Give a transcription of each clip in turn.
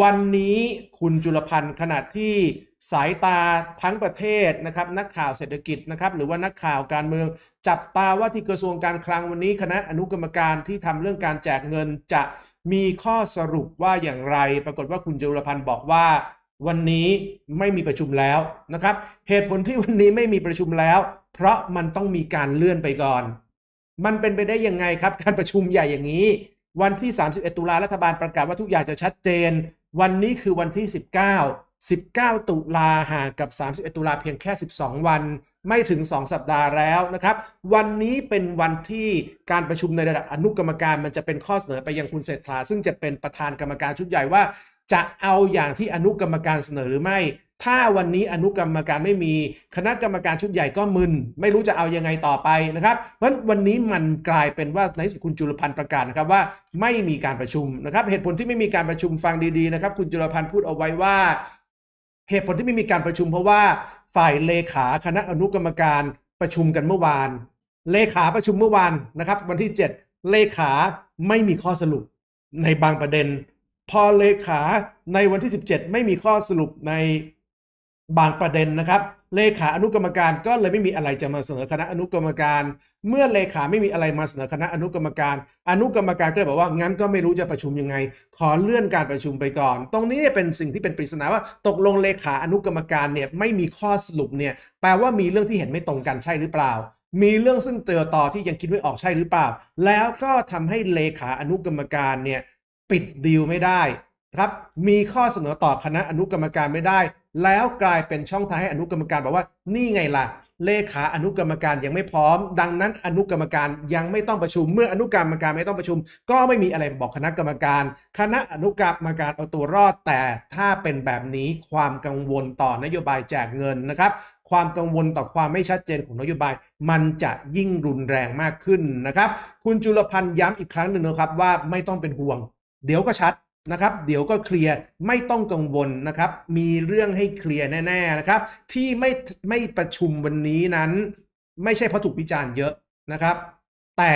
วันนี้คุณจุลพันธ์ขณะที่สายตาทั้งประเทศนะครับนักข่าวเศรษฐกิจนะครับหรือว่านักข่าวการเมือง จับตาว่าที่กระทรวงการคลังวันนี้คณะอนุกรรมการที่ทำเรื่องการแจกเงินจะมีข้อสรุปว่าอย่างไร ปรากฏว่าคุณจุลพันธ์บอกว่า วันนี้ไม่มีประชุมแล้วนะครับ เหตุผลที่วันนี้ไม่มีประชุมแล้ว เพราะมันต้องมีการเลื่อนไปก่อน มันเป็นไปได้ยังไงครับ การประชุมใหญ่อย่างนี้ วันที่ 31 ตุลารัฐบาลประกาศว่าทุกอย่างจะชัดเจน วันนี้คือวันที่ 19 19 ตุลาห่างกับ 31 ตุลาเพียงแค่ 12 วัน ไม่ถึง 2 สัปดาห์แล้วนะครับ วันนี้เป็นวันที่การประชุมในระดับอนุกรรมการมันจะเป็นข้อเสนอไปยังคุณเศรษฐาซึ่งจะเป็นประธานกรรมการชุดใหญ่ว่า จะเอาอย่างที่อนุกรรมการเสนอหรือไม่ ถ้าวันนี้อนุกรรมการไม่มีคณะกรรมการชุดใหญ่ก็มึน ไม่รู้จะเอายังไงต่อไปนะครับเพราะวันนี้มันกลายเป็นว่าในสุดคุณจุลพันธ์ประกาศนะครับว่าไม่มีการประชุมนะครับ เหตุผลที่ไม่มีการประชุมฟังดีๆนะครับ คุณจุลพันธ์พูดเอาไว้ว่า เหตุผลที่ไม่มีการประชุม เพราะว่าฝ่ายเลขาคณะอนุกรรมการประชุมกันเมื่อวาน เลขาประชุมเมื่อวานนะครับ วันที่ 7 เลขาไม่มีข้อสรุปในบางประเด็น พอเลขาในวันที่ 17 ไม่มีข้อสรุปใน บางประเด็นนะครับ เลขาอนุกรรมการก็เลยไม่มีอะไรจะมาเสนอคณะอนุกรรมการ เมื่อเลขาไม่มีอะไรมาเสนอคณะอนุกรรมการ อนุกรรมการก็เลยบอกว่างั้นก็ไม่รู้จะประชุมยังไง ขอเลื่อนการประชุมไปก่อน ตรงนี้เป็นสิ่งที่เป็นปริศนาว่า ตกลงเลขาอนุกรรมการเนี่ยไม่มีข้อสรุปเนี่ยแปลว่ามีเรื่องที่เห็นไม่ตรงกันใช่หรือเปล่า มีเรื่องซึ่งเจอต่อที่ยังคิดไม่ออกใช่หรือเปล่า แล้วก็ทำให้เลขาอนุกรรมการเนี่ยปิดดีลไม่ได้ ครับมีข้อเสนอต่อคณะอนุกรรมการไม่ได้ แล้วกลายเป็นช่องทางให้อนุกรรมการบอกว่านี่ไงล่ะ เลขาอนุกรรมการยังไม่พร้อม ดังนั้นอนุกรรมการยังไม่ต้องประชุม เมื่ออนุกรรมการไม่ต้องประชุม ก็ไม่มีอะไรบอกคณะกรรมการ คณะอนุกรรมการเอาตัวรอด แต่ถ้าเป็นแบบนี้ความกังวลต่อนโยบายแจกเงินนะครับความกังวลต่อความไม่ชัดเจนของนโยบาย มันจะยิ่งรุนแรงมากขึ้นนะครับ คุณจุลพันธ์ย้ำอีกครั้งหนึ่งนะครับว่าไม่ต้องเป็นห่วง เดี๋ยวก็ชัด นะครับ เดี๋ยวก็เคลียร์ไม่ต้องกังวลนะครับ มีเรื่องให้เคลียร์แน่ๆนะครับ ที่ไม่ไม่ประชุมวันนี้นั้น ไม่ใช่เพราะถูกวิจารณ์เยอะนะครับ แต่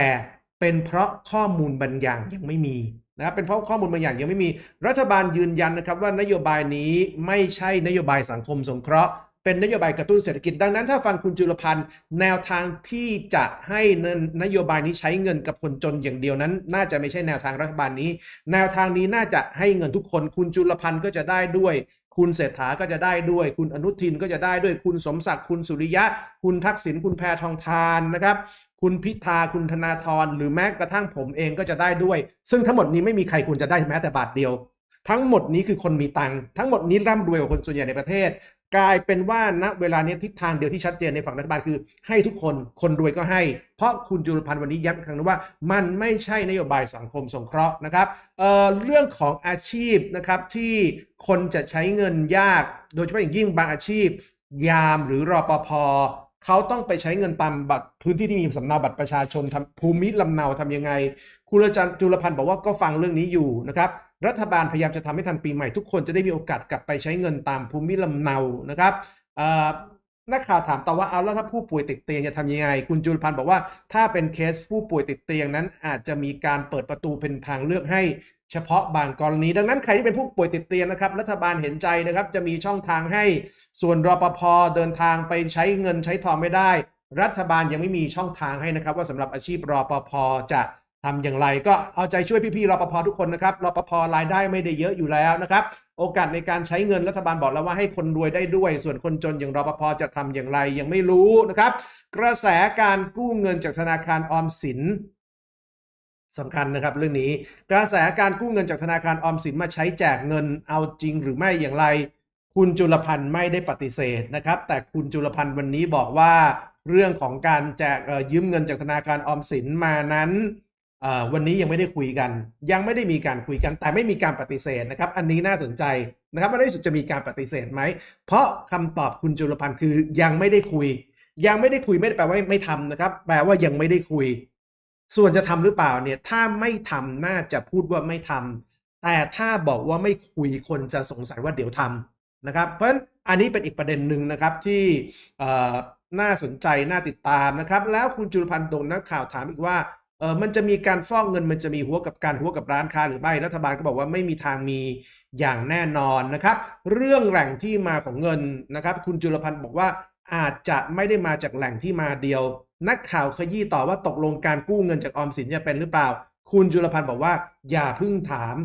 เป็นเพราะข้อมูลบางอย่างยังไม่มีนะครับเป็นเพราะข้อมูลบางอย่างยังไม่มีรัฐบาลยืนยันนะครับว่านโยบายนี้ไม่ใช่นโยบายสังคมสงเคราะห์ เป็นนโยบายกระตุ้นเศรษฐกิจ ดังนั้นถ้าฟังคุณจุลพันธ์แนวทางที่จะให้นโยบายนี้ใช้เงินกับคนจนอย่างเดียวนั้น น่าจะไม่ใช่แนวทางรัฐบาลนี้ แนวทางนี้น่าจะให้เงินทุกคนคุณจุลพันธ์ก็จะได้ด้วย คุณเศรษฐาก็จะได้ด้วย คุณอนุทินก็จะได้ด้วยคุณสมศักดิ์คุณสุริยะ คุณทักษิณคุณแพทองทานนะครับ คุณพิธาคุณธนาธรหรือแม้กระทั่งผมเองก็จะได้ด้วย ซึ่งทั้งหมดนี้ไม่มีใครควรจะได้แม้แต่บาทเดียว ทั้งหมดนี้คือคนมีตังค์ทั้งหมดนี้ร่ำรวยกว่าคนส่วนใหญ่ในประเทศ กลายเป็นว่าณเวลานี้ทิศทางเดียวที่ชัดเจนในฝั่งรัฐบาลคือ ให้ทุกคนคนรวยก็ให้ เพราะคุณจุลพันธ์วันนี้ย้ำอีกครั้งนึงว่า มันไม่ใช่นโยบายสังคมสงเคราะห์นะครับเเรื่องของอาชีพนะครับที่คนจะใช้เงินยาก โดยเฉพาะอย่างยิ่งบางอาชีพ ยามหรือรอปภ เขาต้องไปใช้เงินตามบัตรพื้นที่ที่มีสำเนาบัตรประชาชนทำภูมิลำเนาทำยังไง คุณอาจารย์จุลพันธ์บอกว่าก็ฟังเรื่องนี้อยู่นะครับรัฐบาลพยายามจะทำให้ทันปีใหม่ทุกคนจะได้มีโอกาสกลับไปใช้เงินตามภูมิลำเนานะครับ นักข่าวถามต่อว่าเอาแล้วถ้าผู้ป่วยติดเตียงจะทำยังไง คุณจุลพันธ์บอกว่าถ้าเป็นเคสผู้ป่วยติดเตียงนั้น อาจจะมีการเปิดประตูเป็นทางเลือกให้เฉพาะบางกรณี ดังนั้นใครที่เป็นผู้ป่วยติดเตียงนะครับ รัฐบาลเห็นใจนะครับ จะมีช่องทางให้ส่วนรปภเดินทางไปใช้เงินใช้ทองไม่ได้ รัฐบาลยังไม่มีช่องทางให้นะครับ ว่าสำหรับอาชีพรปภจะ ทำอย่างไรก็เอาใจช่วยพี่ๆรปภทุกคนนะครับรปภรายได้ไม่ได้เยอะอยู่แล้วนะครับ โอกาสในการใช้เงินรัฐบาลบอกแล้วว่าให้คนรวยได้ด้วย ส่วนคนจนอย่างรปภจะทำอย่างไรยังไม่รู้นะครับ กระแสการกู้เงินจากธนาคารออมสินสำคัญนะครับเรื่องนี้กระแสการกู้เงินจากธนาคารออมสินมาใช้แจกเงินเอาจริงหรือไม่อย่างไร คุณจุลพันธ์ไม่ได้ปฏิเสธนะครับ แต่คุณจุลพันธ์วันนี้บอกว่า เรื่องของการแจกยืมเงินจากธนาคารออมสินมานั้น วันนี้ยังไม่ได้คุยกัน ยังไม่ได้มีการคุยกัน แต่ไม่มีการปฏิเสธนะครับ อันนี้น่าสนใจนะครับว่าในที่สุดจะมีการปฏิเสธไหม เพราะคำตอบคุณจุลพันธ์คือยังไม่ได้คุย ยังไม่ได้คุยไม่ได้แปลว่าไม่ทำนะครับ แปลว่ายังไม่ได้คุย ส่วนจะทำหรือเปล่าเนี่ยถ้าไม่ทำน่าจะพูดว่าไม่ทำแต่ถ้าบอกว่าไม่คุยคนจะสงสัยว่าเดี๋ยวทำนะครับ เพราะฉะนั้นอันนี้เป็นอีกประเด็นหนึ่งนะครับที่น่าสนใจน่าติดตามนะครับ แล้วคุณจุลพันธ์โดนนักข่าวถามอีกว่า เออมันจะมีการฟอกเงินมันจะมีหัวกับการหัวกับร้านค้าหรือไม่รัฐบาลก็บอกว่าไม่มีทางมีอย่างแน่นอนนะครับ เรื่องแหล่งที่มาของเงินนะครับ คุณจุลพันธ์บอกว่าอาจจะไม่ได้มาจากแหล่งที่มาเดียว นักข่าวขยี้ต่อว่าตกลงการกู้เงินจากออมสินจะเป็นหรือเปล่า คุณจุลพันธ์บอกว่า อย่าพิ่งถาม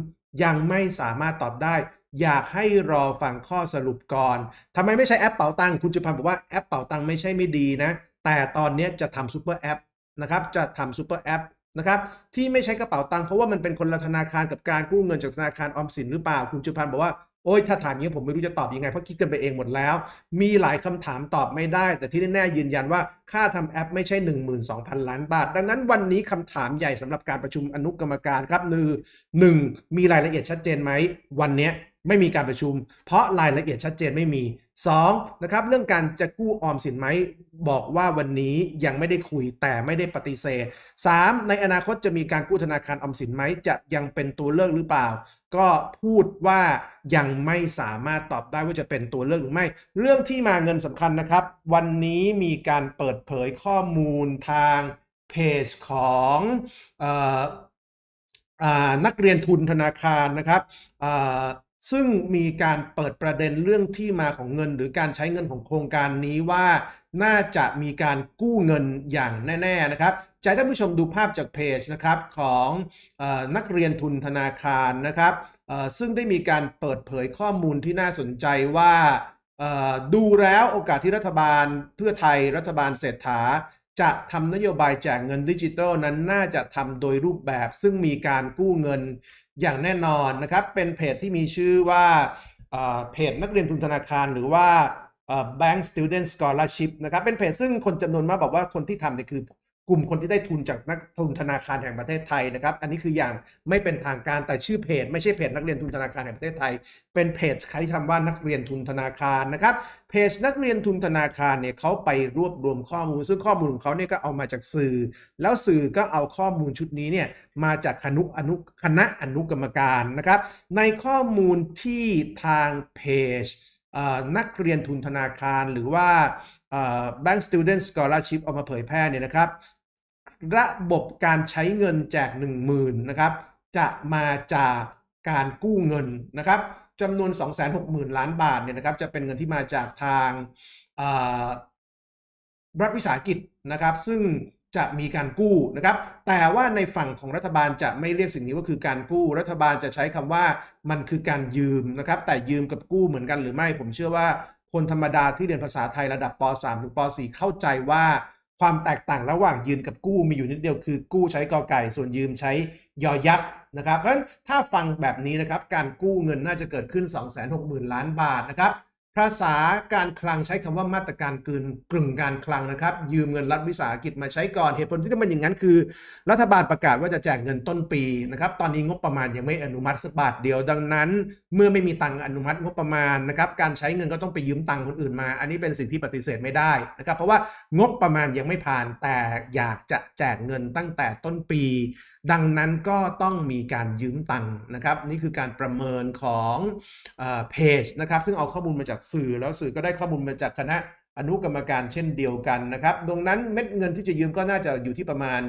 ยังไม่สามารถตอบได้ อยากให้รอฟังข้อสรุปก่อนทำไมไม่ใช้แอปเป๋าตังค์คุณจุลพันธ์บอกว่าแอปเป๋าตังค์ไม่ใช่ไม่ดีนะ แต่ตอนนี้จะทำซูเปอร์แอป นะครับจะทำซูเปอร์แอปนะครับที่ไม่ใช้กระเป๋าตังค์เพราะว่ามันเป็นคนละธนาคารกับการกู้เงินจากธนาคารออมสินหรือเปล่า คุณจุพันธ์บอกว่าโอ้ยถ้าถามอย่างนี้ผมไม่รู้จะตอบยังไง เพราะคิดกันไปเองหมดแล้ว มีหลายคำถามตอบไม่ได้ แต่ที่แน่ๆยืนยันว่าค่าทำแอปไม่ใช่ 12,000 ล้านบาท ดังนั้นวันนี้คำถามใหญ่สำหรับการประชุมอนุกรรมการครับคือหนึ่งมีรายละเอียดชัดเจนไหม วันนี้ไม่มีการประชุม เพราะรายละเอียดชัดเจนไม่มี 2. นะครับเรื่องการจะกู้ออมสินไหมบอกว่าวันนี้ยังไม่ได้คุยแต่ไม่ได้ปฏิเสธ 3. ในอนาคตจะมีการกู้ธนาคารออมสินไหมจะยังเป็นตัวเลือกหรือเปล่า ก็พูดว่ายังไม่สามารถตอบได้ว่าจะเป็นตัวเลือกหรือไม่ เรื่องที่มาเงินสำคัญนะครับ วันนี้มีการเปิดเผยข้อมูลทางเพจของออนักเรียนทุนธนาคารนะครับ ซึ่งมีการเปิดประเด็นเรื่องที่มาของเงิน หรือการใช้เงินของโครงการนี้ว่าน่าจะมีการกู้เงินอย่างแน่ ๆ นะครับจะให้ท่านผู้ชมดูภาพจากเพจนะครับของออนักเรียนทุนธนาคารนะครับซึ่งได้มีการเปิดเผยข้อมูลที่น่าสนใจว่าดูแล้วโอกาสที่รัฐบาลเพื่อไทยรัฐบาลเศรษฐา จะทำนโยบายแจกเงินดิจิทัลนั้นน่าจะทำโดยรูปแบบซึ่งมีการกู้เงินอย่างแน่นอนนะครับ เป็นเพจที่มีชื่อว่าเพจนักเรียนทุนธนาคารหรือว่า Bank Student Scholarship นะครับ เป็นเพจซึ่งคนจำนวนมากบอกว่าคนที่ทำเนี่ยคือ กลุ่มคนที่ได้ทุนจากนักทุนธนาคารแห่งประเทศไทยนะครับ อันนี้คืออย่างไม่เป็นทางการแต่ชื่อเพจ ไม่ใช่เพจนักเรียนทุนธนาคารแห่งประเทศไทย เป็นเพจใช้คำว่านักเรียนทุนธนาคารนะครับ เพจนักเรียนทุนธนาคารเนี่ยเขาไปรวบรวมข้อมูล ซึ่งข้อมูลของเขาเนี่ยก็เอามาจากสื่อ แล้วสื่อก็เอาข้อมูลชุดนี้เนี่ยมาจากคณะอนุคณะอนุกรรมการนะครับ ในข้อมูลที่ทางเพจนักเรียนทุนธนาคารหรือว่า Bank Student Scholarship เอามาเผยแพร่เนี่ยนะครับ ระบบการใช้เงินแจก 10,000นะครับจะมาจากการกู้เงินนะครับจำนวน 260,000 ล้านบาทเนี่ยนะครับจะเป็นเงินที่มาจากทางรัฐวิสาหกิจนะครับซึ่งจะมีการกู้นะครับแต่ว่าในฝั่งของรัฐบาลจะไม่เรียกสิ่งนี้ว่าคือการกู้ รัฐบาลจะใช้คำว่ามันคือการยืมนะครับแต่ยืมกับกู้เหมือนกันหรือไม่ ผมเชื่อว่าคนธรรมดาที่เรียนภาษาไทยระดับป .3 ถึงป .4 เข้าใจว่า ความแตกต่างระหว่างยืมกับกู้มีอยู่นิดเดียวคือกู้ใช้กอไก่ ส่วนยืมใช้ยอยักษ์นะครับเพราะฉะนั้นถ้าฟังแบบนี้นะครับการกู้เงินน่าจะเกิดขึ้น 260,000 ล้านบาทนะครับ ภาษาการคลังใช้คำว่ามาตรการกลืนกลึงการคลังนะครับ ยืมเงินรัฐวิสาหกิจมาใช้ก่อนเหตุผลที่ทำเป็นอย่างนั้นคือ รัฐบาลประกาศว่าจะแจกเงินต้นปีนะครับตอนนี้งบประมาณยังไม่อนุมัติสักบาทเดียวดังนั้น เมื่อไม่มีตังค์อนุมัติงบประมาณนะครับการใช้เงินก็ต้องไปยืมตังค์คนอื่นมา อันนี้เป็นสิ่งที่ปฏิเสธไม่ได้นะครับเพราะว่างบประมาณยังไม่ผ่านแต่อยากจะแจกเงินตั้งแต่ต้นปี ดังนั้นก็ต้องมีการยืมตังค์นะครับ นี่คือการประเมินของเพจนะครับ ซึ่งเอาข้อมูลมาจากสื่อแล้วสื่อก็ได้ข้อมูลมาจากคณะอนุกรรมการเช่นเดียวกันนะครับ ดังนั้นเม็ดเงินที่จะยืมก็น่าจะอยู่ที่ประมาณ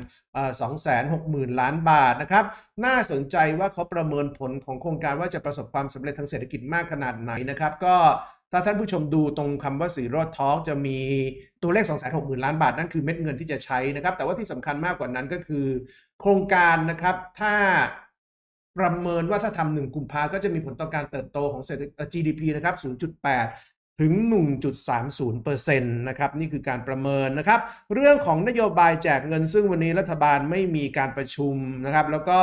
สองแสนหกหมื่นล้านบาทนะครับ น่าสนใจว่าเขาประเมินผลของโครงการว่าจะประสบความสำเร็จทางเศรษฐกิจมากขนาดไหนนะครับ ก็ ถ้าท่านผู้ชมดูตรงคำว่าสีรอดทอล์กจะมีตัวเลข 2 6 0 0 0 0 ล้านบาท นั่นคือเม็ดเงินที่จะใช้นะครับ แต่ว่าที่สำคัญมากกว่านั้นก็คือ โครงการนะครับ ถ้าประเมินว่าถ้าทำหนึ่งกุมภาก็จะมีผลต่อการเติบโตของเศรษฐ GDP นะครับ 0.8 ถึง 1.30%นะครับ นี่คือการประเมินนะครับ เรื่องของนโยบายแจกเงินซึ่งวันนี้รัฐบาลไม่มีการประชุมนะครับ แล้วก็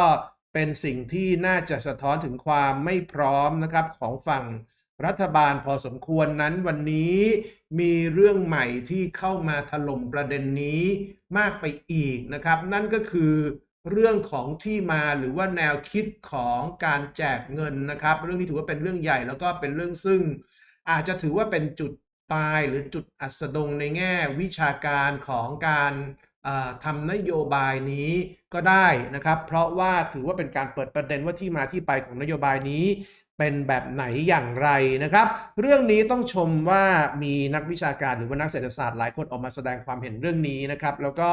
เป็นสิ่งที่น่าจะสะท้อนถึงความไม่พร้อมนะครับของฝั่ง รัฐบาลพอสมควรนั้นวันนี้มีเรื่องใหม่ที่เข้ามาถล่มประเด็นนี้มากไปอีกนะครับ นั่นก็คือเรื่องของที่มาหรือว่าแนวคิดของการแจกเงินนะครับ เรื่องนี้ถือว่าเป็นเรื่องใหญ่แล้วก็เป็นเรื่องซึ่ง อาจจะถือว่าเป็นจุดตายหรือจุดอัสดงในแง่วิชาการของการทำนโยบายนี้ก็ได้นะครับ เพราะว่าถือว่าเป็นการเปิดประเด็นว่าที่มาที่ไปของนโยบายนี้ เป็นแบบไหนอย่างไรนะครับ เรื่องนี้ต้องชมว่ามีนักวิชาการหรือว่านักเศรษฐศาสตร์หลายคนออกมาแสดงความเห็นเรื่องนี้นะครับ แล้วก็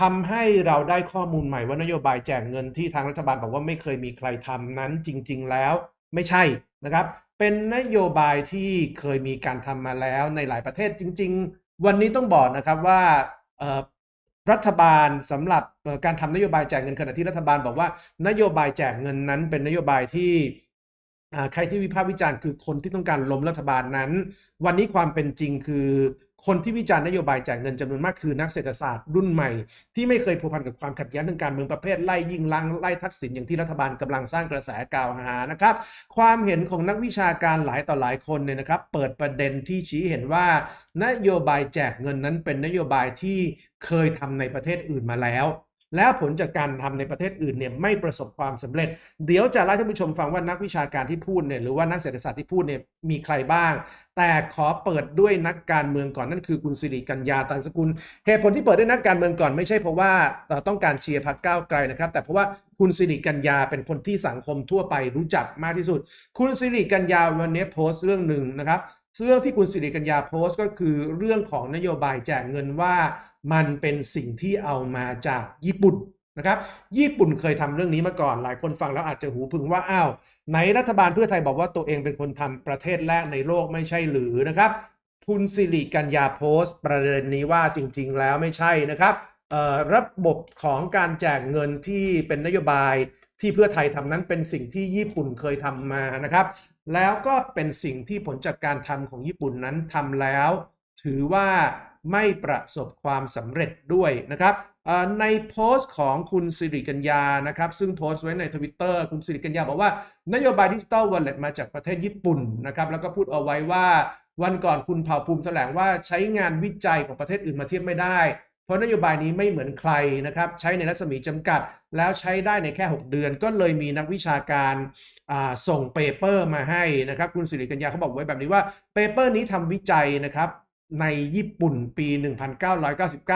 ทำให้เราได้ข้อมูลใหม่ว่านโยบายแจกเงินที่ทางรัฐบาลบอกว่าไม่เคยมีใครทำนั้นจริง ๆ แล้วไม่ใช่นะครับ เป็นนโยบายที่เคยมีการทำมาแล้วในหลายประเทศจริง ๆ วันนี้ต้องบอกนะครับว่ารัฐบาลสำหรับการทำนโยบายแจกเงินขณะที่รัฐบาลบอกว่านโยบายแจกเงินนั้นเป็นนโยบายที่ ใครที่วิพากษ์วิจารณ์คือคนที่ต้องการล้มรัฐบาลนั้น วันนี้ความเป็นจริงคือ คนที่วิจารณ์นโยบายแจกเงินจำนวนมากคือนักเศรษฐศาสตร์รุ่นใหม่ ที่ไม่เคยผูกพันกับความขัดแย้งทางการเมืองประเภทไล่ยิงลังไล่ทักษิณอย่างที่รัฐบาลกำลังสร้างกระแสกล่าวหานะครับ ความเห็นของนักวิชาการหลายต่อหลายคนเนี่ยนะครับ เปิดประเด็นที่ชี้เห็นว่า นโยบายแจกเงินนั้นเป็นนโยบายที่เคยทำในประเทศอื่นมาแล้ว แล้วผลจากการทำในประเทศอื่นเนี่ยไม่ประสบความสำเร็จ เดี๋ยวจะเล่าให้ท่านผู้ชมฟังว่านักวิชาการที่พูดเนี่ยหรือว่านักเศรษฐศาสตร์ที่พูดเนี่ยมีใครบ้าง แต่ขอเปิดด้วยนักการเมืองก่อนนั่นคือคุณสิริกัญญาตันสกุล เหตุผลที่เปิดด้วยนักการเมืองก่อนไม่ใช่เพราะว่าเอ่อต้องการเชียร์พรรคก้าวไกลนะครับ แต่เพราะว่าคุณสิริกัญญาเป็นคนที่สังคมทั่วไปรู้จักมากที่สุด คุณสิริกัญญาวันนี้โพสต์เรื่องหนึ่งนะครับเรื่องที่คุณสิริกัญญาโพสต์ก็คือเรื่องของนโยบายแจกเงินว่า มันเป็นสิ่งที่เอามาจากญี่ปุ่นนะครับญี่ปุ่นเคยทำเรื่องนี้มาก่อน หลายคนฟังแล้วอาจจะหูพึงว่าอ้าวไหนรัฐบาลเพื่อไทยบอกว่าตัวเองเป็นคนทำประเทศแรกในโลกไม่ใช่หรือนะครับคุณสิริกัญญาโพสต์ ประเด็นนี้ว่าจริง ๆ แล้วไม่ใช่นะครับระบบของการแจกเงินที่เป็นนโยบายที่เพื่อไทยทำนั้นเป็นสิ่งที่ญี่ปุ่นเคยทำมานะครับ แล้วก็เป็นสิ่งที่ผลจากการทำของญี่ปุ่นนั้นทำแล้ว ถือว่า ไม่ประสบความสำเร็จด้วยนะครับในโพสต์ของคุณสิริกัญญานะครับ ซึ่งโพสต์ไว้ในทวิตเตอร์คุณสิริกัญญาบอกว่านโยบายดิจิ t a ลวอลเล็ตมาจากประเทศญี่ปุ่นนะครับแล้วก็พูดเอาไว้ว่าวันก่อนคุณเผ่าภูมิแถลงว่าใช้งานวิจัยของประเทศอื่นมาเทียบไม่ได้ เพราะนโยบายนี้ไม่เหมือนใครนะครับ ใช้ในรัศมีจำกัด แล้วใช้ได้ในแค่ 6 เดือน ก็เลยมีนักวิชาการส่งเปเปอร์มาให้นะครับ คุณสิริกัญญาเขาบอกไว้แบบนี้ว่าเปเปอร์นี้ทำวิจัยนะครับ ในญี่ปุ่นปี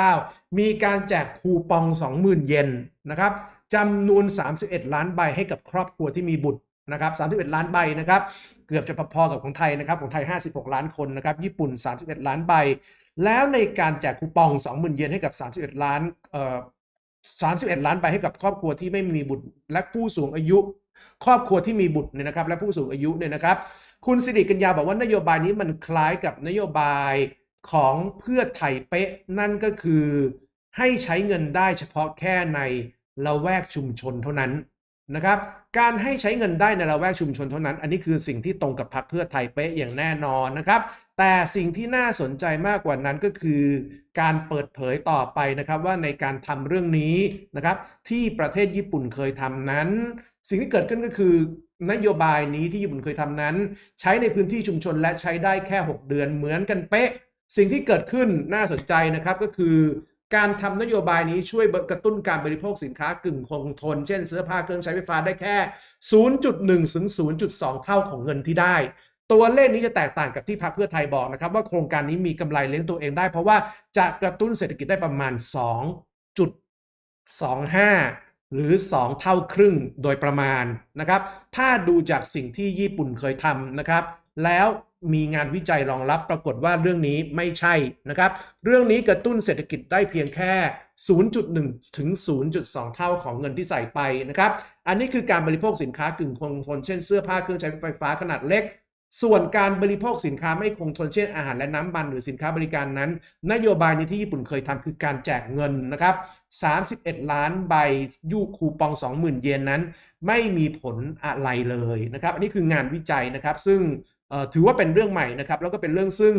1999 มีการแจกคูปอง 20,000 เยนนะครับจำนวน 31 ล้านใบให้กับครอบครัวที่มีบุตรนะครับ31 ล้านใบนะครับ เกือบจะพอๆกับของไทยนะครับ ของไทย 56 ล้านคนนะครับ ญี่ปุ่น 31 ล้านใบ แล้วในการแจกคูปอง 20,000 เยนให้กับ 31 ล้านเอ่อ31 ล้านใบให้กับครอบครัวที่ไม่มีบุตร และผู้สูงอายุ ครอบครัวที่มีบุตรเนี่ยนะครับ และผู้สูงอายุเนี่ยนะครับ คุณสิริกัญญาบอกว่านโยบายนี้มันคล้ายกับนโยบาย ของเพื่อไทยเป๊ะนั่นก็คือให้ใช้เงินได้เฉพาะแค่ในละแวกชุมชนเท่านั้นนะครับ การให้ใช้เงินได้ในละแวกชุมชนเท่านั้น อันนี้คือสิ่งที่ตรงกับพรรคเพื่อไทยเป๊ะอย่างแน่นอนนะครับ แต่สิ่งที่น่าสนใจมากกว่านั้นก็คือ การเปิดเผยต่อไปนะครับว่าในการทำเรื่องนี้นะครับ ที่ประเทศญี่ปุ่นเคยทำนั้น สิ่งที่เกิดขึ้นก็คือนโยบายนี้ที่ญี่ปุ่นเคยทำนั้น ใช้ในพื้นที่ชุมชนและใช้ได้แค่ 6 เดือนเหมือนกันเป๊ะ สิ่งที่เกิดขึ้นน่าสนใจนะครับก็คือ การทำนโยบายนี้ช่วยกระตุ้นการบริโภคสินค้ากึ่งคงทน เช่นเสื้อผ้าเครื่องใช้ไฟฟ้าได้แค่ 0.1ถึง0.2 เท่าของเงินที่ได้ ตัวเลขนี้จะแตกต่างกับที่พรรคเพื่อไทยบอกนะครับ ว่าโครงการนี้มีกำไรเลี้ยงตัวเองได้ เพราะว่าจะกระตุ้นเศรษฐกิจได้ประมาณ 2.25หรือ 2 เท่าครึ่งโดยประมาณนะครับ ถ้าดูจากสิ่งที่ญี่ปุ่นเคยทำนะครับ แล้ว มีงานวิจัยรองรับปรากฏว่าเรื่องนี้ไม่ใช่นะครับ เรื่องนี้กระตุ้นเศรษฐกิจได้เพียงแค่ 0.1 ถึง 0.2 เท่าของเงินที่ใส่ไปนะครับ อันนี้คือการบริโภคสินค้ากึ่งคงทนเช่นเสื้อผ้าเครื่องใช้ไฟฟ้าขนาดเล็ก ส่วนการบริโภคสินค้าไม่คงทนเช่นอาหารและน้ำมันหรือสินค้าบริการนั้น นโยบายนี้ที่ญี่ปุ่นเคยทำคือการแจกเงินนะครับ 31 ล้านใบยูคูปอง 20,000 เยนนั้น ไม่มีผลอะไรเลยนะครับ อันนี้คืองานวิจัยนะครับ ซึ่ง ถือว่าเป็นเรื่องใหม่นะครับแล้วก็เป็นเรื่องซึ่ง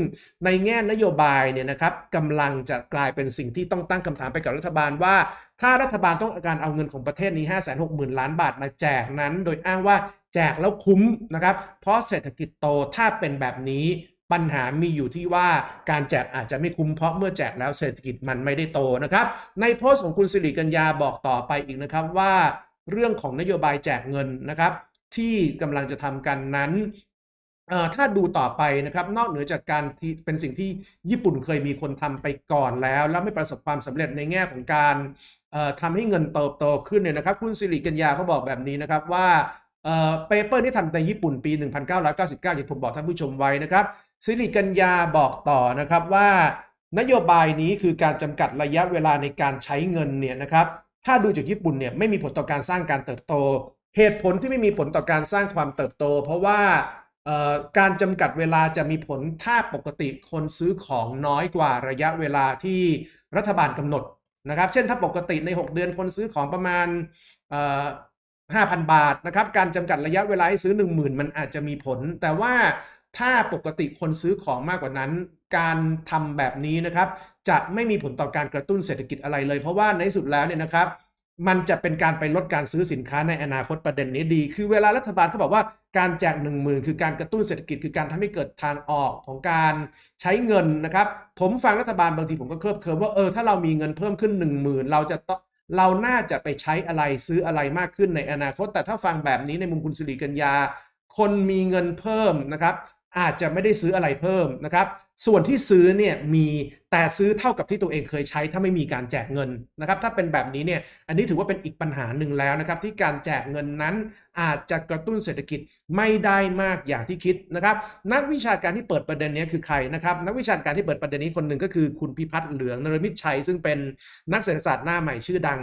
ในแง่นโยบายเนี่ยนะครับกำลังจะกลายเป็นสิ่งที่ต้องตั้งคำถามไปกับรัฐบาลว่า ถ้ารัฐบาลต้องการเอาเงินของประเทศนี้ 560,000 ล้านบาทมาแจกนั้น โดยอ้างว่าแจกแล้วคุ้มนะครับเพราะเศรษฐกิจโตถ้าเป็นแบบนี้ปัญหามีอยู่ที่ว่าการแจกอาจจะไม่คุ้มเพราะเมื่อแจกแล้วเศรษฐกิจมันไม่ได้โตนะครับในโพสต์ของคุณสิริกัญญาบอกต่อไปอีกนะครับว่า เรื่องของนโยบายแจกเงินนะครับที่กำลังจะทำกันนั้น ถ้าดูต่อไปนะครับนอกเหนือจากการที่เป็นสิ่งที่ญี่ปุ่นเคยมีคนทำไปก่อนแล้ว แล้วไม่ประสบความสำเร็จในแง่ของการเอ่อทำให้เงินเติบโตขึ้นเนี่ยนะครับคุณสิริกัญญาเขาบอกแบบนี้นะครับว่าเปเปอร์ที่ทำในญี่ปุ่นปี 1999อย่างผมบอกท่านผู้ชมไว้นะครับสิริกัญญาบอกต่อนะครับว่านโยบายนี้คือการจำกัดระยะเวลาในการใช้เงินเนี่ยนะครับถ้าดูจากญี่ปุ่นเนี่ยไม่มีผลต่อการสร้างการเติบโต เหตุผลที่ไม่มีผลต่อการสร้างความเติบโต เพราะว่า การจำกัดเวลาจะมีผลถ้าปกติคนซื้อของน้อยกว่าระยะเวลาที่รัฐบาลกำหนดนะครับ เช่นถ้าปกติใน 6 เดือนคนซื้อของประมาณ5,000 บาทนะครับ การจำกัดระยะเวลาให้ซื้อ 10,000 มันอาจจะมีผล แต่ว่าถ้าปกติคนซื้อของมากกว่านั้น การทำแบบนี้นะครับ จะไม่มีผลต่อการกระตุ้นเศรษฐกิจอะไรเลย เพราะว่าในสุดแล้วเนี่ยนะครับ มันจะเป็นการไปลดการซื้อสินค้าในอนาคตประเด็นนี้ดี คือเวลารัฐบาลเขาบอกว่าการแจกหนึ่งหมื่นคือการกระตุ้นเศรษฐกิจคือการทำให้เกิดทางออกของการใช้เงินนะครับ ผมฟังรัฐบาลบางทีผมก็เคลิบเคลิ้มว่าเออถ้าเรามีเงินเพิ่มขึ้นหนึ่งหมื่นเราจะต้องเราน่าจะไปใช้อะไรซื้ออะไรมากขึ้นในอนาคต แต่ถ้าฟังแบบนี้ในมุมคุณสิริกัญญา คนมีเงินเพิ่มนะครับ อาจจะไม่ได้ซื้ออะไรเพิ่มนะครับ ส่วนที่ซื้อเนี่ยมีแต่ซื้อเท่ากับที่ตัวเองเคยใช้ ถ้าไม่มีการแจกเงินนะครับ ถ้าเป็นแบบนี้เนี่ยอันนี้ถือว่าเป็นอีกปัญหาหนึ่งแล้วนะครับ ที่การแจกเงินนั้นอาจจะกระตุ้นเศรษฐกิจไม่ได้มากอย่างที่คิดนะครับ นักวิชาการที่เปิดประเด็นนี้คือใครนะครับนักวิชาการที่เปิดประเด็นนี้คนหนึ่งก็คือคุณพิพัฒน์เหลืองนรมิตชัย ซึ่งเป็นนักเศรษฐศาสตร์หน้าใหม่ชื่อดัง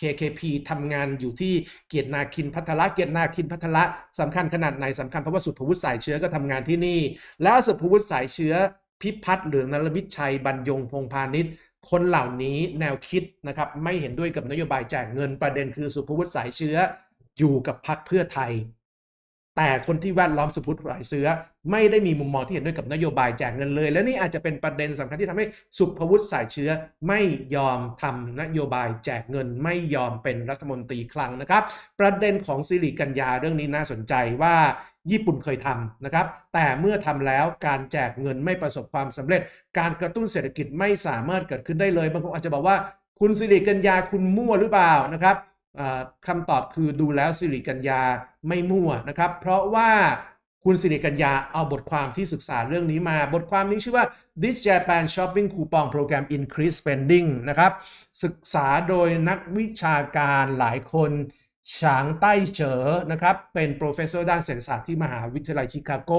KKP ทำงานอยู่ที่เกียรตินาคินพัทละเกียรตินาคินพัทละสำคัญขนาดไหนสำคัญเพราะว่าสุภวุฒิสายเชื้อก็ทำงานที่นี่ แล้วสุภวุฒิสายเชื้อ พิพัฒน์เหลืองนรมิตชัยบรรยงพงพาณิชย์คนเหล่านี้แนวคิดนะครับไม่เห็นด้วยกับนโยบายแจกเงินประเด็นคือสุภวุฒิสายเชื้ออยู่กับพักเพื่อไทย แต่คนที่แวดล้อมสุภวุฒิสายเชื้อไม่ได้มีมุมมองที่เห็นด้วยกับนโยบายแจกเงินเลย และนี่อาจจะเป็นประเด็นสำคัญที่ทำให้สุภวุฒิสายเชื้อ ไม่ยอมทำนโยบายแจกเงิน ไม่ยอมเป็นรัฐมนตรีคลังนะครับ ประเด็นของสิริกัญญาเรื่องนี้น่าสนใจว่าญี่ปุ่นเคยทำนะครับ แต่เมื่อทำแล้วการแจกเงินไม่ประสบความสำเร็จ การกระตุ้นเศรษฐกิจไม่สามารถเกิดขึ้นได้เลย บางคนอาจจะบอกว่าคุณสิริกัญญาคุณมั่วหรือเปล่านะครับ คำตอบคือดูแล้วสิริกัญญาไม่มั่วนะครับ เพราะว่าคุณสิริกัญญาเอาบทความที่ศึกษาเรื่องนี้มา บทความนี้ชื่อว่า This Japan Shopping Coupon Program Increase Spending นะครับ ศึกษาโดยนักวิชาการหลายคนฉางใต้เจ๋อนะครับ เป็น professor ด้านเศรษฐศาสตร์ที่มหาวิทยาลัยชิคาโก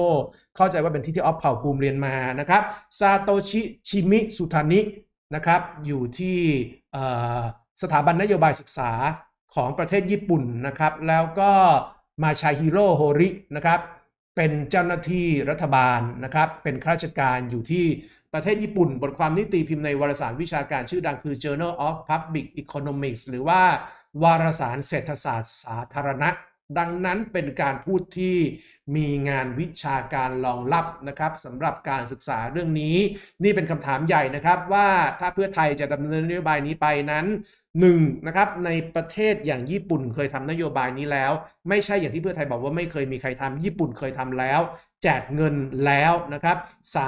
เข้าใจว่าเป็นที่ที่ออฟเผ่าภูมิเรียนมานะครับ ซาโตชิ ชิมิ สุทานิ นะครับ อยู่ที่สถาบันนโยบายศึกษา ของประเทศญี่ปุ่นนะครับ แล้วก็มาชาฮิโร่โฮรินะครับ เป็นเจ้าหน้าที่รัฐบาลนะครับ เป็นข้าราชการอยู่ที่ประเทศญี่ปุ่น บทความนี้ตีพิมพ์ในวารสารวิชาการชื่อดังคือ Journal of Public Economics หรือว่าวารสารเศรษฐศาสตร์สาธารณะ ดังนั้นเป็นการพูดที่มีงานวิชาการรองรับนะครับสำหรับการศึกษาเรื่องนี้ นี่เป็นคำถามใหญ่นะครับว่าถ้าเพื่อไทยจะดำเนินนโยบายนี้ไปนั้น หนึ่งนะครับในประเทศอย่างญี่ปุ่นเคยทำนโยบายนี้แล้ว ไม่ใช่อย่างที่เพื่อไทยบอกว่าไม่เคยมีใครทำญี่ปุ่นเคยทำแล้ว แจกเงินแล้วนะครับ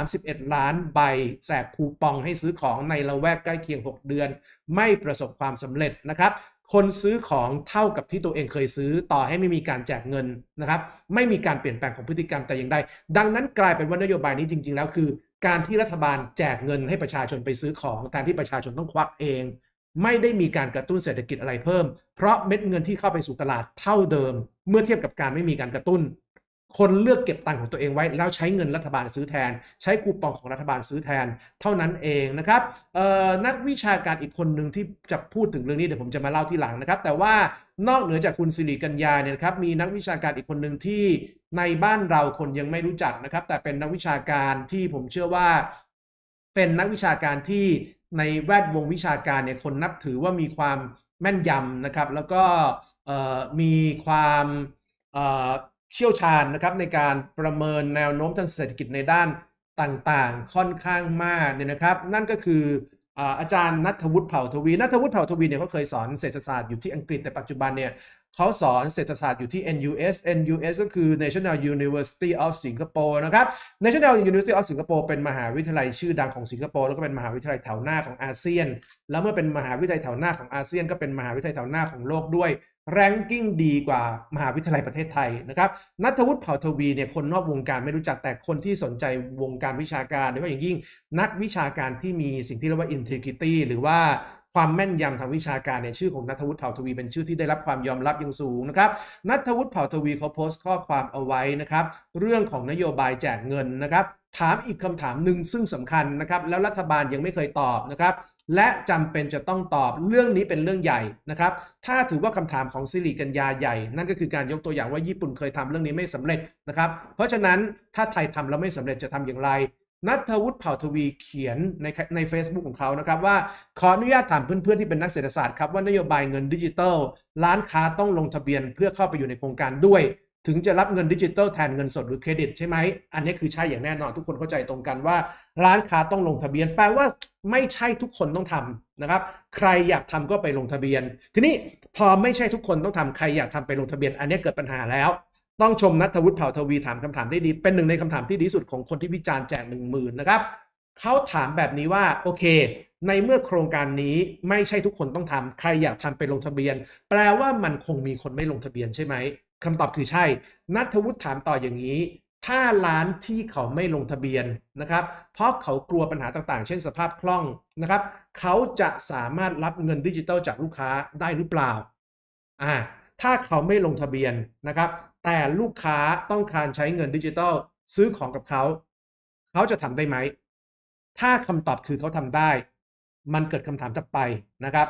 31 ล้านใบแจกคูปองให้ซื้อของในละแวกใกล้เคียง 6 เดือน ไม่ประสบความสำเร็จนะครับ คนซื้อของเท่ากับที่ตัวเองเคยซื้อต่อให้ไม่มีการแจกเงินนะครับ ไม่มีการเปลี่ยนแปลงของพฤติกรรมแต่อย่างใดดังนั้นกลายเป็นว่านโยบายนี้จริง ๆ แล้วคือการที่รัฐบาลแจกเงินให้ประชาชนไปซื้อของแทนที่ประชาชนต้องควักเอง ไม่ได้มีการกระตุ้นเศรษฐกิจอะไรเพิ่ม เพราะเม็ดเงินที่เข้าไปสู่ตลาดเท่าเดิม เมื่อเทียบกับการไม่มีการกระตุ้น คนเลือกเก็บตังค์ของตัวเองไว้ แล้วใช้เงินรัฐบาลซื้อแทน ใช้คูปองของรัฐบาลซื้อแทน เท่านั้นเองนะครับนักวิชาการอีกคนหนึ่งที่จะพูดถึงเรื่องนี้เดี๋ยวผมจะมาเล่าที่หลังนะครับ แต่ว่านอกเหนือจากคุณสิริกัญญาเนี่ยนะครับมีนักวิชาการอีกคนหนึ่งที่ในบ้านเราคนยังไม่รู้จักนะครับ แต่เป็นนักวิชาการที่ผมเชื่อว่าเป็นนักวิชาการที่ ในแวดวงวิชาการเนี่ยคนนับถือว่ามีความแม่นยำนะครับ แล้วก็มีความเชี่ยวชาญนะครับในการประเมินแนวโน้มทางเศรษฐกิจในด้านต่างๆ ค่อนข้างมากเนี่ยนะครับ นั่นก็คืออาอาจารย์นัทวุฒิเผ่าทวีนัทวุฒิเผ่าทวีเนี่ยเขาเคยสอนเศรษฐศาสตร์อยู่ที่อังกฤษแต่ปัจจุบันเนี่ย เขาสอนเศรษฐศาสตร์อยู่ที่ NUS NUS ก็คือ National University of Singapore นะครับ National University of Singapore เป็นมหาวิทยาลัยชื่อดังของสิงคโปร์แล้วก็เป็นมหาวิทยาลัยแถวหน้าของอาเซียน แล้วเมื่อเป็นมหาวิทยาลัยแถวหน้าของอาเซียน ก็เป็นมหาวิทยาลัยแถวหน้าของโลกด้วยแรงกิ้งดีกว่ามหาวิทยาลัยประเทศไทยนะครับนัทวุฒิเผ่าทวีเนี่ยคนนอกวงการไม่รู้จักแต่คนที่สนใจวงการวิชาการโดยเฉพาะอย่างยิ่ง นักวิชาการที่มีสิ่งที่เรียกว่า integrity หรือว่า ความแม่นยำทางวิชาการในชื่อของนัทวุฒิเผ่าทวีเป็นชื่อที่ได้รับความยอมรับอย่างสูงนะครับนัทวุฒิเผ่าทวีเขาโพสต์ข้อความเอาไว้นะครับ เรื่องของนโยบายแจกเงินนะครับ ถามอีกคำถามหนึ่งซึ่งสำคัญนะครับ แล้วรัฐบาลยังไม่เคยตอบนะครับและจำเป็นจะต้องตอบเรื่องนี้เป็นเรื่องใหญ่นะครับ ถ้าถือว่าคำถามของสิริกัญญาใหญ่ นั่นก็คือการยกตัวอย่างว่าญี่ปุ่นเคยทำเรื่องนี้ไม่สำเร็จนะครับ เพราะฉะนั้นถ้าไทยทำแล้วไม่สำเร็จจะทำอย่างไร นัทวุฒิเผ่าทวีเขียนในใน Facebook ของเขานะครับว่าขออนุญาตถามเพื่อนๆที่เป็นนักเศรษฐศาสตร์ครับว่านโยบายเงินดิจิทัลร้านค้าต้องลงทะเบียนเพื่อเข้าไปอยู่ในโครงการด้วย ถึงจะรับเงินดิจิทัลแทนเงินสดหรือเครดิตใช่ไหมอันนี้คือใช่อย่างแน่นอนทุกคนเข้าใจตรงกันว่า ร้านค้าต้องลงทะเบียน แปลว่าไม่ใช่ทุกคนต้องทำนะครับ ใครอยากทำก็ไปลงทะเบียน ทีนี้พอไม่ใช่ทุกคนต้องทำใครอยากทำไปลงทะเบียน อันนี้เกิดปัญหาแล้ว ต้องชมนัทวุฒิเผ่าทวีถามคำถามได้ดี เป็นหนึ่งในคำถามที่ดีสุดของคนที่วิจารณ์แจกหนึ่งหมื่นนะครับเขาถามแบบนี้ว่าโอเค ในเมื่อโครงการนี้ไม่ใช่ทุกคนต้องทำใครอยากทำไปลงทะเบียน แปลว่ามันคงมีคนไม่ลงทะเบียนใช่ไหมคำตอบคือใช่ นัทวุฒิถามต่ออย่างนี้ ถ้าร้านที่เขาไม่ลงทะเบียนนะครับ เพราะเขากลัวปัญหาต่างๆ เช่นสภาพคล่องนะครับ เขาจะสามารถรับเงินดิจิทัลจากลูกค้าได้หรือเปล่าอ่าถ้าเขาไม่ลงทะเบียนนะครับ แต่ลูกค้าต้องการใช้เงินดิจิทัลซื้อของกับเขา เขาจะทำได้ไหม ถ้าคำตอบคือเขาทำได้ มันเกิดคำถามถัดไปนะครับ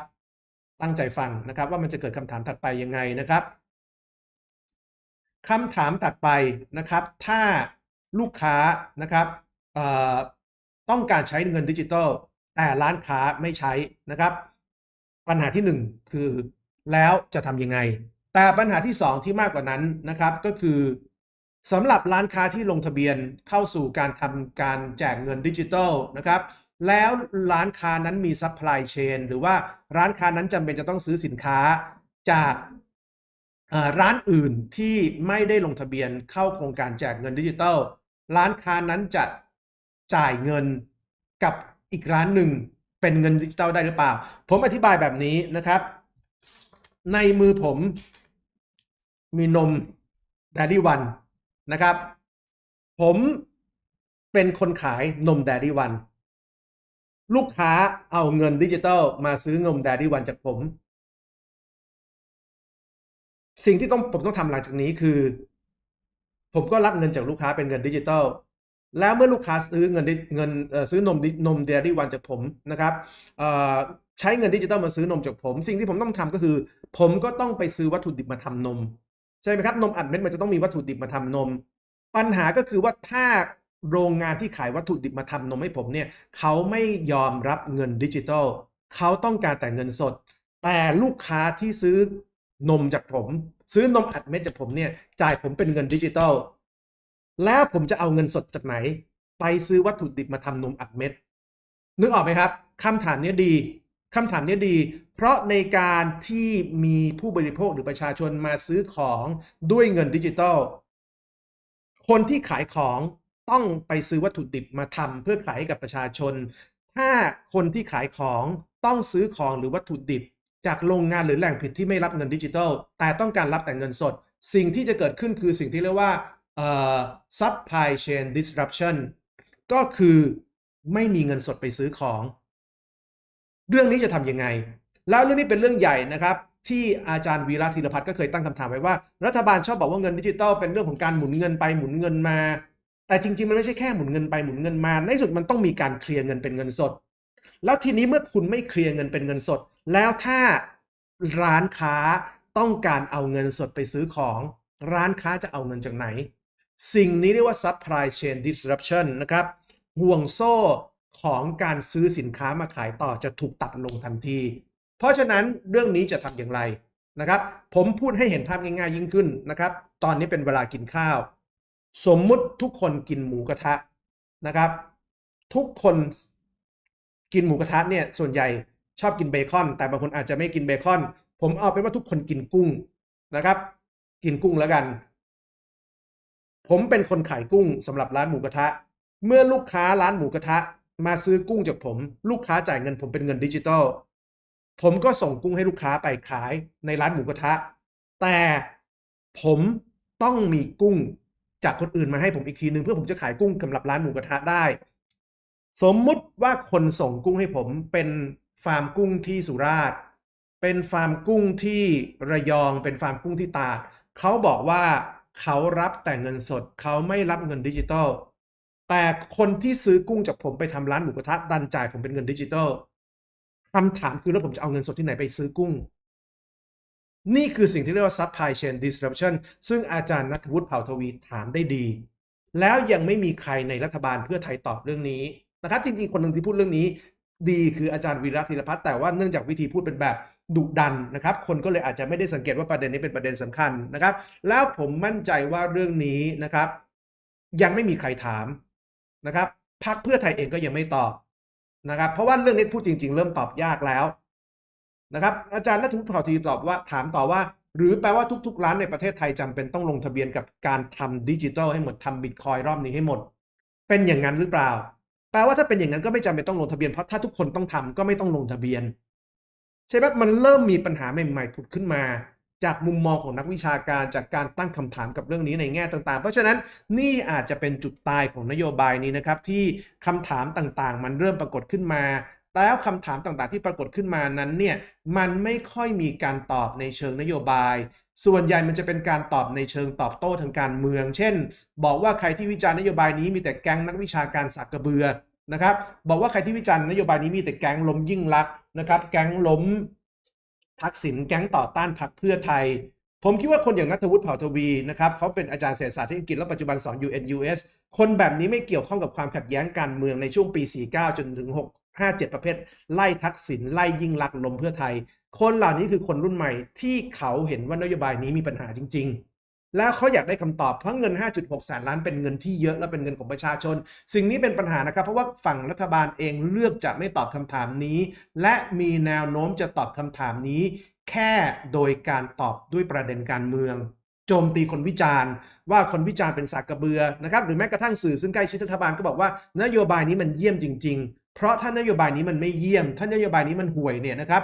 ตั้งใจฟังนะครับว่ามันจะเกิดคำถามถัดไปยังไงนะครับคำถามถัดไปนะครับ ถ้าลูกค้านะครับต้องการใช้เงินดิจิทัลแต่ร้านค้าไม่ใช้นะครับ ปัญหาที่หนึ่งคือแล้วจะทำยังไง แต่ปัญหาที่สองที่มากกว่านั้นนะครับก็คือสำหรับร้านค้าที่ลงทะเบียนเข้าสู่การทำการแจกเงินดิจิทัลนะครับแล้วร้านค้านั้นมีซัพพลายเชนหรือว่าร้านค้านั้นจำเป็นจะต้องซื้อสินค้าจากร้านอื่นที่ไม่ได้ลงทะเบียนเข้าโครงการแจกเงินดิจิทัลร้านค้านั้นจะจ่ายเงินกับอีกร้านหนึ่งเป็นเงินดิจิทัลได้หรือเปล่า ผมอธิบายแบบนี้นะครับ ในมือผม มีนม Daddy One นะครับ ผมเป็นคนขายนม Daddy One ลูกค้าเอาเงินดิจิทัลมาซื้อนม Daddy One จากผม สิ่งที่ต้องผมต้องทำหลังจากนี้คือ ผมก็รับเงินจากลูกค้าเป็นเงินดิจิทัลแล้วเมื่อลูกค้าซื้อเงินเงินซื้อนมนมเดลี่วันจากผมนะครับใช้เงินดิจิทัลมาซื้อนมจากผม สิ่งที่ผมต้องทำก็คือ ผมก็ต้องไปซื้อวัตถุดิบมาทำนม ช่ไหมครับนมอัดเม็ดมันจะต้องมีวัตถุดิบมาทำนม ปัญหาก็คือว่าถ้าโรงงานที่ขายวัตถุดิบมาทำนมให้ผมเนี่ยเขาไม่ยอมรับเงินดิจิทัลเขาต้องการแต่เงินสด แต่ลูกค้าที่ซื้อนมจากผม ซื้อนมอัดเม็ดจากผมเนี่ยจ่ายผมเป็นเงินดิจิทัลแล้วผมจะเอาเงินสดจากไหน ไปซื้อวัตถุดิบมาทำนมอัดเม็ดนึกออกไหมครับคำถามเนี้ยดีคำถามเนี้ยดี เพราะในการที่มีผู้บริโภคหรือประชาชนมาซื้อของด้วยเงินดิจิทัล คนที่ขายของต้องไปซื้อวัตถุดิบมาทำเพื่อขายให้กับประชาชน ถ้าคนที่ขายของต้องซื้อของหรือวัตถุดิบ จากโรงงานหรือแหล่งผลิตที่ไม่รับเงินดิจิทัล แต่ต้องการรับแต่เงินสด สิ่งที่จะเกิดขึ้นคือสิ่งที่เรียกว่า supply chain disruption ก็คือไม่มีเงินสดไปซื้อของ เรื่องนี้จะทำยังไง แล้วเรื่องนี้เป็นเรื่องใหญ่นะครับที่อาจารย์วีระธีรพัฒน์ก็เคยตั้งคำถามไว้ว่า รัฐบาลชอบบอกว่าเงินดิจิทัลเป็นเรื่องของการหมุนเงินไปหมุนเงินมา แต่จริงๆ มันไม่ใช่แค่หมุนเงินไปหมุนเงินมา ในสุดมันต้องมีการเคลียร์เงินเป็นเงินสด แล้วทีนี้เมื่อคุณไม่เคลียร์เงินเป็นเงินสด แล้วถ้าร้านค้าต้องการเอาเงินสดไปซื้อของร้านค้าจะเอาเงินจากไหน สิ่งนี้เรียกว่า supply chain disruption นะครับห่วงโซ่ของการซื้อสินค้ามาขายต่อจะถูกตัดลงทันที เพราะฉะนั้นเรื่องนี้จะทำอย่างไรนะครับ ผมพูดให้เห็นภาพง่ายๆยิ่งขึ้นนะครับ ตอนนี้เป็นเวลากินข้าว สมมุติทุกคนกินหมูกระทะนะครับ ทุกคนกินหมูกระทะเนี่ยส่วนใหญ่ชอบกินเบคอน แต่บางคนอาจจะไม่กินเบคอน ผมเอาเป็นว่าทุกคนกินกุ้งนะครับ กินกุ้งแล้วกัน ผมเป็นคนขายกุ้งสำหรับร้านหมูกระทะ เมื่อลูกค้าร้านหมูกระทะ มาซื้อกุ้งจากผม ลูกค้าจ่ายเงินผมเป็นเงินดิจิตอล ผมก็ส่งกุ้งให้ลูกค้าไปขายในร้านหมูกระทะ แต่ผมต้องมีกุ้งจากคนอื่นมาให้ผมอีกทีนึงเพื่อผมจะขายกุ้งสำหรับร้านหมูกระทะได้ สมมุติว่าคนส่งกุ้งให้ผมเป็นฟาร์มกุ้งที่สุราษฎร์เป็นฟาร์มกุ้งที่ระยองเป็นฟาร์มกุ้งที่ตาดเขาบอกว่าเขารับแต่เงินสดเขาไม่รับเงินดิจิตอลแต่คนที่ซื้อกุ้งจากผมไปทำร้านหมูกระทะดันจ่ายผมเป็นเงินดิจิตอล คำถามคือแล้วผมจะเอาเงินสดที่ไหนไปซื้อกุ้ง นี่คือสิ่งที่เรียกว่า supply chain disruption ซึ่งอาจารย์นัทวุฒิเผ่าทวีถามได้ดี แล้วยังไม่มีใครในรัฐบาลเพื่อไทยตอบเรื่องนี้นะครับจริงๆคนหนึ่งที่พูดเรื่องนี้ดีคืออาจารย์วีระธีรพัฒน์แต่ว่าเนื่องจากวิธีพูดเป็นแบบดุดันนะครับ คนก็เลยอาจจะไม่ได้สังเกตว่าประเด็นนี้เป็นประเด็นสำคัญนะครับ แล้วผมมั่นใจว่าเรื่องนี้นะครับ ยังไม่มีใครถามนะครับพรรคเพื่อไทยเองก็ยังไม่ตอบ นะครับ เพราะว่าเรื่องนี้พูดจริง ๆ เริ่มตอบยากแล้วนะครับ อาจารย์นัทวุฒิเผ่าทีตอบว่าถามต่อว่า หรือแปลว่าทุก ๆ ร้านในประเทศไทยจำเป็นต้องลงทะเบียนกับการทำดิจิทัลให้หมดทำบิตคอยรอบนี้ให้หมด เป็นอย่างนั้นหรือเปล่า แปลว่าถ้าเป็นอย่างนั้นก็ไม่จำเป็นต้องลงทะเบียนเพราะถ้าทุกคนต้องทำก็ไม่ต้องลงทะเบียนใช่ไหมมันเริ่มมีปัญหาใหม่ๆผุดขึ้นมา จากมุมมองของนักวิชาการจากการตั้งคำถามกับเรื่องนี้ในแง่ต่างๆ เพราะฉะนั้นนี่อาจจะเป็นจุดตายของนโยบายนี้นะครับ ที่คำถามต่างๆ มันเริ่มปรากฏขึ้นมา แล้วคำถามต่างๆ ที่ปรากฏขึ้นมานั้นเนี่ยมันไม่ค่อยมีการตอบในเชิงนโยบาย ส่วนใหญ่มันจะเป็นการตอบในเชิงตอบโต้ทางการเมือง เช่น บอกว่าใครที่วิจารณ์นโยบายนี้มีแต่แก๊งนักวิชาการสักกระเบือนะครับ บอกว่าใครที่วิจารณ์นโยบายนี้มีแต่แก๊งล้มยิ่งลักษณ์นะครับ แก๊งล้ม ทักษิณแก๊งต่อต้านพรรคเพื่อไทย ผมคิดว่าคนอย่างนัทวุฒิเผ่าทวีนะครับเขาเป็นอาจารย์เศรษฐศาสตร์ที่อังกฤษและปัจจุบันสอน UNUS คนแบบนี้ไม่เกี่ยวข้องกับความขัดแย้งการเมืองในช่วงปี 49 จนถึง 6 5 7 ประเภท ไล่ทักษิณไล่ยิ่งลักษณ์ลมเพื่อไทย คนเหล่านี้คือคนรุ่นใหม่ที่เขาเห็นว่านโยบายนี้มีปัญหาจริง ๆ แล้วเขาอยากได้คำตอบเพราะเงิน 5.6แสนล้านเป็นเงินที่เยอะและเป็นเงินของประชาชน สิ่งนี้เป็นปัญหานะครับ เพราะว่าฝั่งรัฐบาลเองเลือกจะไม่ตอบคำถามนี้ และมีแนวโน้มจะตอบคำถามนี้ แค่โดยการตอบด้วยประเด็นการเมือง โจมตีคนวิจารณ์ ว่าคนวิจารณ์เป็นสากกระเบือนะครับหรือแม้กระทั่งสื่อซึ่งใกล้ชิดรัฐบาลก็บอกว่านโยบายนี้มันเยี่ยมจริง ๆ เพราะถ้านโยบายนี้มันไม่เยี่ยมถ้านโยบายนี้มันห่วยเนี่ยนะครับ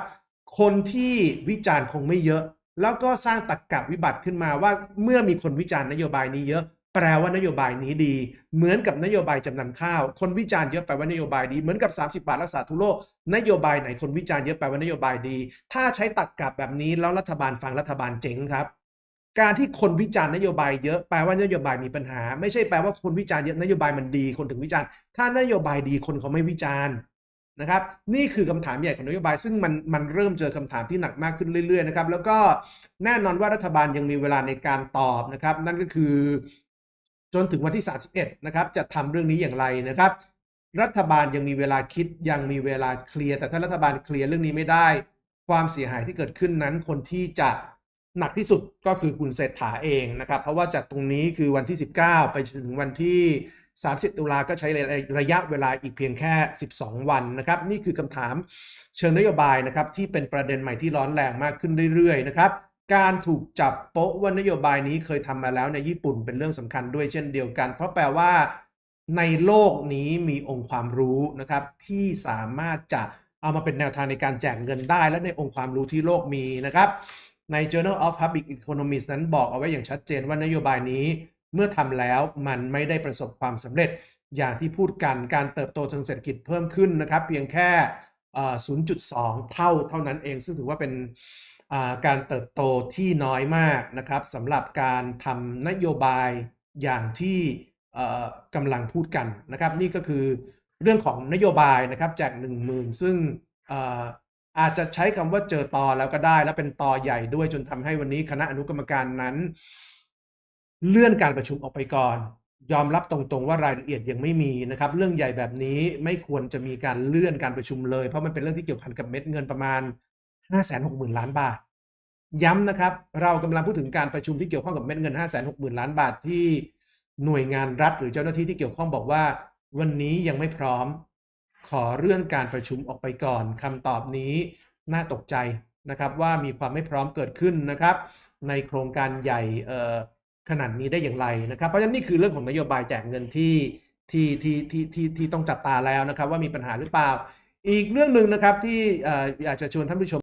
คนที่วิจารณ์คงไม่เยอะ แล้วก็สร้างตรกกะวิบัติขึ้นมาว่าเมื่อมีคนวิจารณ์นโยบายนี้เยอะ แปลว่านโยบายนี้ดี เหมือนกับนโยบายจำนำข้าว คนวิจารณ์เยอะแปลว่านโยบายดี เหมือนกับ 30 บาทรักษาทุโรคนโยบายไหนคนวิจารณ์เยอะแปลว่านโยบายดี ถ้าใช้ตรกกะแบบนี้แล้วรัฐบาลฟังรัฐบาลเจ๋งครับ การที่คนวิจารณ์นโยบายเยอะแปลว่านโยบายมีปัญหา ไม่ใช่แปลว่าคนวิจารณ์เยอะนโยบายมันดี คนถึงวิจารณ์ ถ้านโยบายดีคนเขาไม่วิจารณ์ นะครับนี่คือคำถามใหญ่ของนโยบาย ซึ่งมันมันเริ่มเจอคำถามที่หนักมากขึ้นเรื่อยๆนะครับแล้วก็แน่นอนว่ารัฐบาลยังมีเวลาในการตอบนะครับ นั่นก็คือจนถึงวันที่ 31นะครับจะทำเรื่องนี้อย่างไรนะครับ รัฐบาลยังมีเวลาคิดยังมีเวลาเคลียร์ แต่ถ้ารัฐบาลเคลียร์เรื่องนี้ไม่ได้ ความเสียหายที่เกิดขึ้นนั้นคนที่จะหนักที่สุดก็คือคุณเศรษฐาเองนะครับ เพราะว่าจากตรงนี้คือวันที่ 19 ไปถึงวันที่ 30 ตุลาก็ใช้ระยะเวลาอีกเพียงแค่ 12 วันนะครับ นี่คือคำถามเชิงนโยบายนะครับ ที่เป็นประเด็นใหม่ที่ร้อนแรงมากขึ้นเรื่อยๆนะครับการถูกจับโป๊ะว่านโยบายนี้เคยทำมาแล้วในญี่ปุ่นเป็นเรื่องสำคัญด้วยเช่นเดียวกัน เพราะแปลว่าในโลกนี้มีองค์ความรู้นะครับที่สามารถจะเอามาเป็นแนวทางในการแจกเงินได้ และในองค์ความรู้ที่โลกมีนะครับ ใน Journal of Public Economics นั้นบอกเอาไว้อย่างชัดเจนว่านโยบายนี้ เมื่อทำแล้วมันไม่ได้ประสบความสำเร็จอย่างที่พูดกันการเติบโตทางเศรษฐกิจเพิ่มขึ้นนะครับ เพียงแค่ 0.2 เท่าเท่านั้นเอง ซึ่งถือว่าเป็นการเติบโตที่น้อยมากนะครับสำหรับการทำนโยบายอย่างที่กำลังพูดกันนะครับ นี่ก็คือเรื่องของนโยบายนะครับแจก1 0,000 ซึ่งอาจจะใช้คำว่าเจอตอแล้วก็ได้ และเป็นตอใหญ่ด้วยจนทำให้วันนี้คณะอนุกรรมการนั้น เลื่อนการประชุมออกไปก่อน ยอมรับตรงๆว่ารายละเอียดยังไม่มีนะครับ เรื่องใหญ่แบบนี้ไม่ควรจะมีการเลื่อนการประชุมเลย เพราะมันเป็นเรื่องที่เกี่ยวพันกับเม็ดเงินประมาณ 560,000 ล้านบาท ย้ำนะครับ เรากำลังพูดถึงการประชุมที่เกี่ยวข้องกับเม็ดเงิน 560,000 ล้านบาทที่หน่วยงานรัฐหรือเจ้าหน้าที่ที่เกี่ยวข้องบอกว่า วันนี้ยังไม่พร้อม ขอเลื่อนการประชุมออกไปก่อนคำตอบนี้น่าตกใจนะครับว่ามีความไม่พร้อมเกิดขึ้นนะครับ ในโครงการใหญ่ ขนาดนี้ได้อย่างไรนะครับ เพราะฉะนั้นนี่คือเรื่องของนโยบายแจกเงินที่ที่ที่ที่ที่ที่ต้องจับตาแล้วนะครับ ว่ามีปัญหาหรือเปล่า อีกเรื่องหนึ่งนะครับที่อยากจะชวนท่านผู้ชม